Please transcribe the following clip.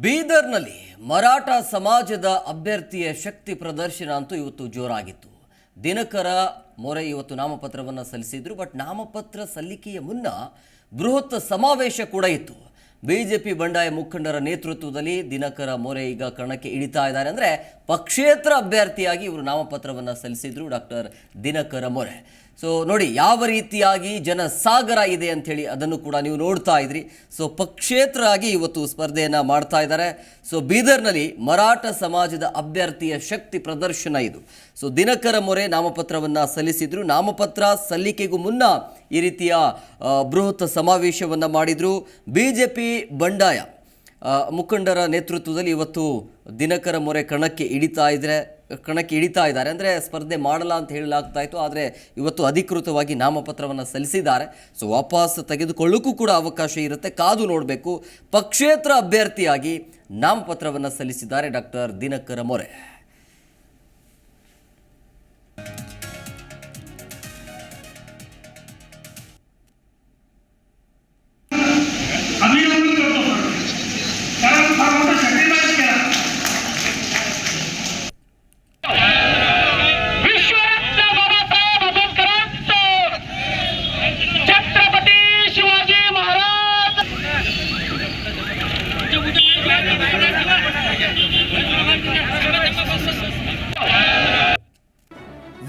ಬೀದರ್ನಲ್ಲಿ ಮರಾಠ ಸಮಾಜದ ಅಭ್ಯರ್ಥಿಯ ಶಕ್ತಿ ಪ್ರದರ್ಶನ ಅಂತೂ ಇವತ್ತು ಜೋರಾಗಿತ್ತು. ದಿನಕರ ಮೊರೆ ಇವತ್ತು ನಾಮಪತ್ರವನ್ನು ಸಲ್ಲಿಸಿದ್ರು, ಬಟ್ ನಾಮಪತ್ರ ಸಲ್ಲಿಕೆಯ ಮುನ್ನ ಬೃಹತ್ ಸಮಾವೇಶ ಕೂಡ ಇತ್ತು. ಬಿಜೆಪಿ ಬಂಡಾಯ ಮುಖಂಡರ ನೇತೃತ್ವದಲ್ಲಿ ದಿನಕರ ಮೊರೆ ಈಗ ಕಣಕ್ಕೆ ಇಳಿತಾ ಇದ್ದಾರೆ. ಅಂದರೆ ಪಕ್ಷೇತರ ಅಭ್ಯರ್ಥಿಯಾಗಿ ಇವರು ನಾಮಪತ್ರವನ್ನು ಸಲ್ಲಿಸಿದ್ರು ಡಾಕ್ಟರ್ ದಿನಕರ ಮೊರೆ. ಸೊ ನೋಡಿ, ಯಾವ ರೀತಿಯಾಗಿ ಜನಸಾಗರ ಇದೆ ಅಂಥೇಳಿ ಅದನ್ನು ಕೂಡ ನೀವು ನೋಡ್ತಾ ಇದ್ರಿ. ಸೊ ಪಕ್ಷೇತರ ಆಗಿ ಇವತ್ತು ಸ್ಪರ್ಧೆಯನ್ನು ಮಾಡ್ತಾ ಇದ್ದಾರೆ. ಸೊ ಬೀದರ್ನಲ್ಲಿ ಮರಾಠ ಸಮಾಜದ ಅಭ್ಯರ್ಥಿಯ ಶಕ್ತಿ ಪ್ರದರ್ಶನ ಇದು. ಸೊ ದಿನಕರ ಮೊರೆ ನಾಮಪತ್ರವನ್ನು ಸಲ್ಲಿಸಿದ್ರು. ನಾಮಪತ್ರ ಸಲ್ಲಿಕೆಗೂ ಮುನ್ನ ಈ ರೀತಿಯ ಬೃಹತ್ ಸಮಾವೇಶವನ್ನು ಮಾಡಿದರು. ಬಿ ಜೆ ಪಿ ಬಂಡಾಯ ಮುಖಂಡರ ನೇತೃತ್ವದಲ್ಲಿ ಇವತ್ತು ದಿನಕರ ಮೊರೆ ಕಣಕ್ಕೆ ಇಳಿತಾ ಇದ್ರೆ, ಕಣಕ್ಕೆ ಇಳಿತಾ ಇದ್ದಾರೆ. ಅಂದರೆ ಸ್ಪರ್ಧೆ ಮಾಡಲ್ಲ ಅಂತ ಹೇಳಲಾಗ್ತಾ ಇತ್ತು. ಆದರೆ ಇವತ್ತು ಅಧಿಕೃತವಾಗಿ ನಾಮಪತ್ರವನ್ನು ಸಲ್ಲಿಸಿದ್ದಾರೆ. ಸೊ ವಾಪಸ್ ತೆಗೆದುಕೊಳ್ಳೋಕ್ಕೂ ಕೂಡ ಅವಕಾಶ ಇರುತ್ತೆ. ಕಾದು ನೋಡಬೇಕು. ಪಕ್ಷೇತರ ಅಭ್ಯರ್ಥಿಯಾಗಿ ನಾಮಪತ್ರವನ್ನು ಸಲ್ಲಿಸಿದ್ದಾರೆ ಡಾಕ್ಟರ್ ದಿನಕರ ಮೊರೆ.